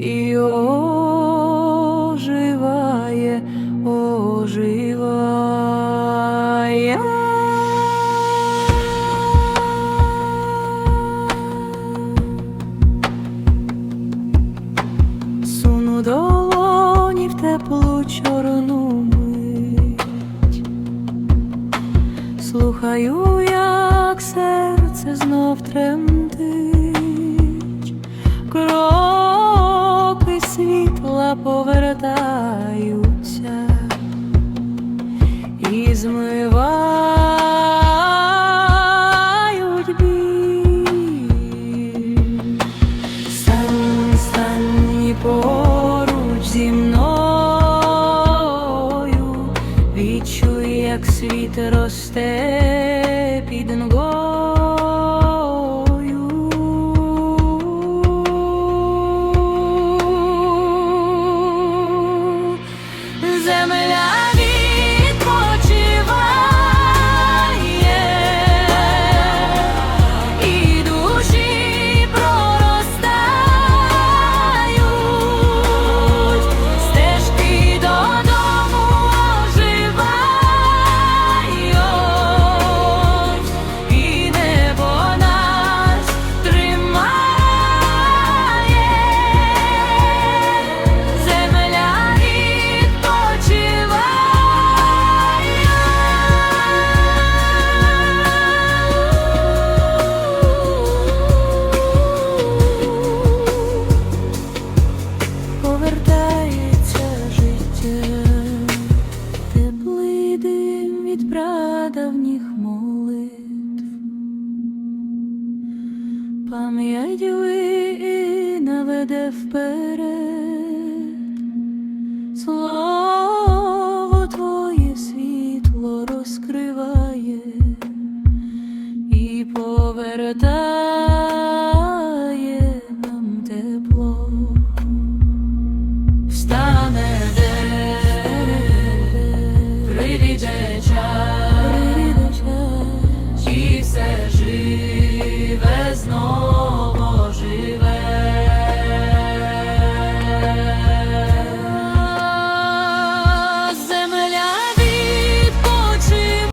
і оживає, оживає. Суну долоні в теплу чорну мить, слухаю, як серце знов тремтить, світла Земля Пам'ять ви наведе вперед, слово твоє світло розкриває і повертає.